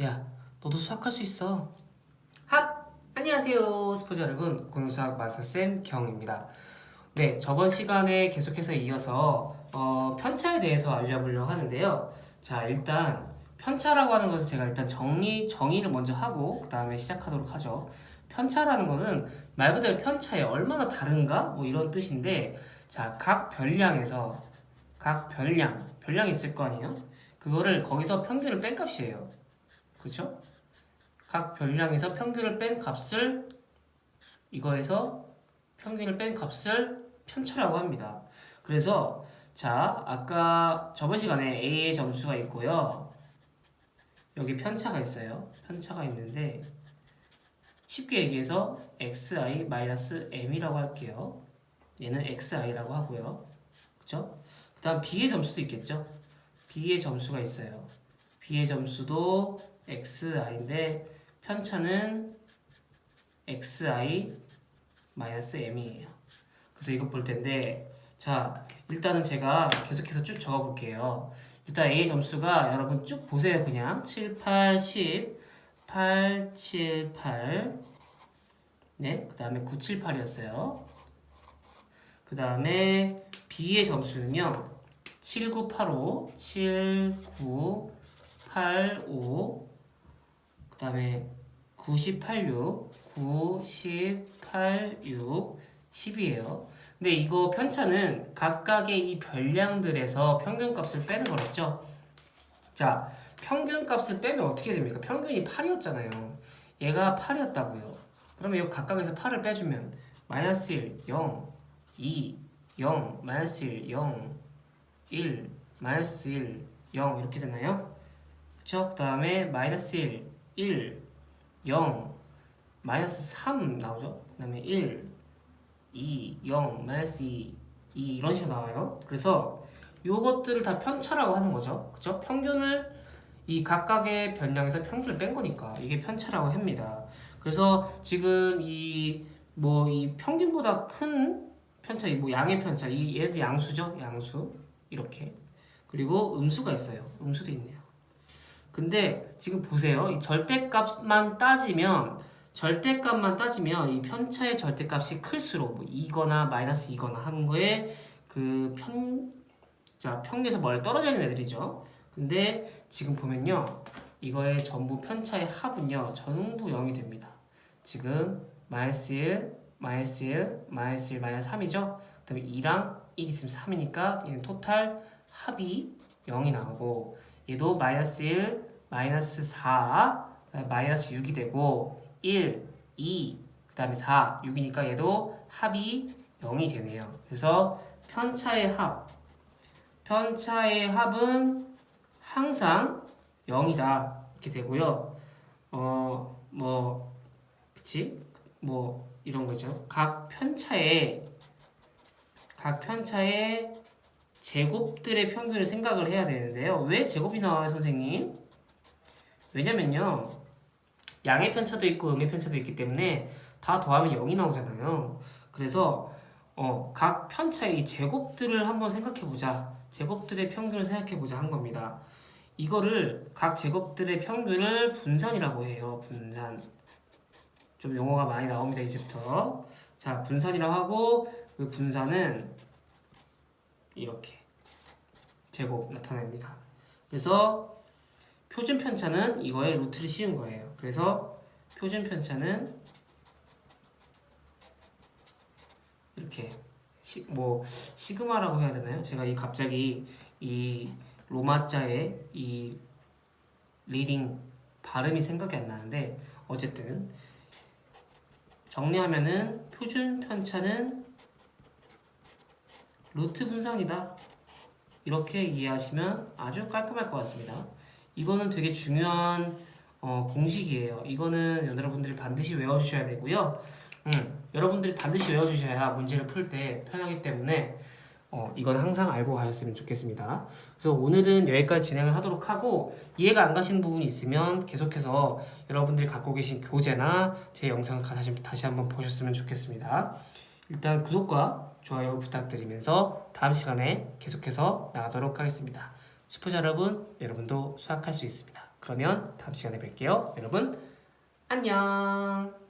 야, 너도 수학할 수 있어. 합! 안녕하세요, 스포츠 여러분. 공수학 마스터쌤 경입니다. 네, 저번 시간에 계속해서 이어서 어, 편차에 대해서 알려보려고 하는데요. 자, 일단 편차라고 하는 것은 제가 일단 정리, 정의를 먼저 하고 그 다음에 시작하도록 하죠. 편차라는 것은 말 그대로 편차에 얼마나 다른가? 뭐 이런 뜻인데 자, 각 별량에서 각 별량, 별량이 있을 거 아니에요? 그거를 거기서 평균을 뺀 값이에요. 그렇죠? 각 별량에서 평균을 뺀 값을 이거에서 평균을 뺀 값을 편차라고 합니다. 그래서 자 아까 저번 시간에 A의 점수가 있고요. 여기 편차가 있어요. 편차가 있는데 쉽게 얘기해서 xi-m이라고 할게요. 얘는 xi라고 하고요. 그쵸? 그 다음 b의 점수도 있겠죠? b의 점수가 있어요. B의 점수도 xi인데 편차는 xi m이에요. 그래서 이거 볼 텐데 자 일단은 제가 계속해서 쭉 적어 볼게요. 일단 a 점수가 여러분 쭉 보세요 그냥 7, 8, 10, 8, 7, 8 네, 그 다음에 9, 7, 8이었어요. 그 다음에 B의 점수는요. 7, 9, 8, 5, 7, 9, 8, 5, 그 다음에 9, 10, 8, 6, 9, 10, 8, 6, 10이에요. 근데 이거 편차는 각각의 이 별량들에서 평균값을 빼는 거랬죠. 자, 평균값을 빼면 어떻게 됩니까? 평균이 8이었잖아요. 얘가 8이었다고요. 그러면 이 각각에서 8을 빼주면 마이너스 1, 0, 2, 0, 마이너스 1, 0, 1, 마이너스 1, 0 이렇게 되나요? 그 다음에 마이너스 1, 1, 0, 마이너스 3 나오죠? 그 다음에 1, 2, 0, 마이너스 2, 2 이런 식으로 나와요. 그래서 요것들을 다 편차라고 하는 거죠. 그쵸? 평균을 이 각각의 변량에서 평균을 뺀 거니까 이게 편차라고 합니다. 그래서 지금 이 뭐 이 평균보다 큰 편차, 뭐 양의 편차, 이 얘들 양수죠, 양수 이렇게 그리고 음수가 있어요. 음수도 있네요. 근데 지금 보세요, 이 절대값만 따지면 절대값만 따지면 이 편차의 절대값이 클수록 뭐 2거나 마이너스 2거나 하는 거에 그 편, 자 평균에서 멀리 떨어져 있는 애들이죠. 근데 지금 보면요, 이거의 전부 편차의 합은요 전부 0이 됩니다. 지금 마이너스 1, 마이너스 1, 마이너스 1, 마이너스 3이죠. 그다음에 2랑 1 있으면 3이니까 얘는 토탈 합이 0이 나오고 얘도 마이너스 1, 마이너스 4, 그다음에 마이너스 6이 되고 1, 2, 그 다음에 4, 6이니까 얘도 합이 0이 되네요. 그래서 편차의 합, 편차의 합은 항상 0이다 이렇게 되고요. 어, 뭐 그치? 뭐 이런 거죠. 각 편차의 각 편차의 제곱들의 평균을 생각을 해야 되는데요. 왜 제곱이 나와요, 선생님? 왜냐면요. 양의 편차도 있고 음의 편차도 있기 때문에 다 더하면 0이 나오잖아요. 그래서 어, 각 편차의 이 제곱들을 한번 생각해 보자. 제곱들의 평균을 생각해 보자 한 겁니다. 이거를 각 제곱들의 평균을 분산이라고 해요. 분산. 좀 용어가 많이 나옵니다 이제부터. 자 분산이라고 하고 그 분산은 이렇게 제곱 나타냅니다. 그래서 표준 편차는 이거의 루트를 씌운 거예요. 그래서 표준 편차는 이렇게 시, 뭐 시그마라고 해야 되나요? 제가 이 갑자기 이 로마자의 이 리딩 발음이 생각이 안 나는데 어쨌든 정리하면은 표준 편차는 루트 분산이다. 이렇게 이해하시면 아주 깔끔할 것 같습니다. 이거는 되게 중요한 어, 공식이에요. 이거는 여러분들이 반드시 외워주셔야 되고요. 음, 여러분들이 반드시 외워주셔야 문제를 풀 때 편하기 때문에 어, 이건 항상 알고 가셨으면 좋겠습니다. 그래서 오늘은 여기까지 진행을 하도록 하고 이해가 안 가시는 부분이 있으면 계속해서 여러분들이 갖고 계신 교재나 제 영상을 다시, 다시 한번 보셨으면 좋겠습니다. 일단 구독과 좋아요 부탁드리면서 다음 시간에 계속해서 나가도록 하겠습니다. 슈퍼자 여러분, 여러분도 수학할 수 있습니다. 그러면 다음 시간에 뵐게요. 여러분 안녕.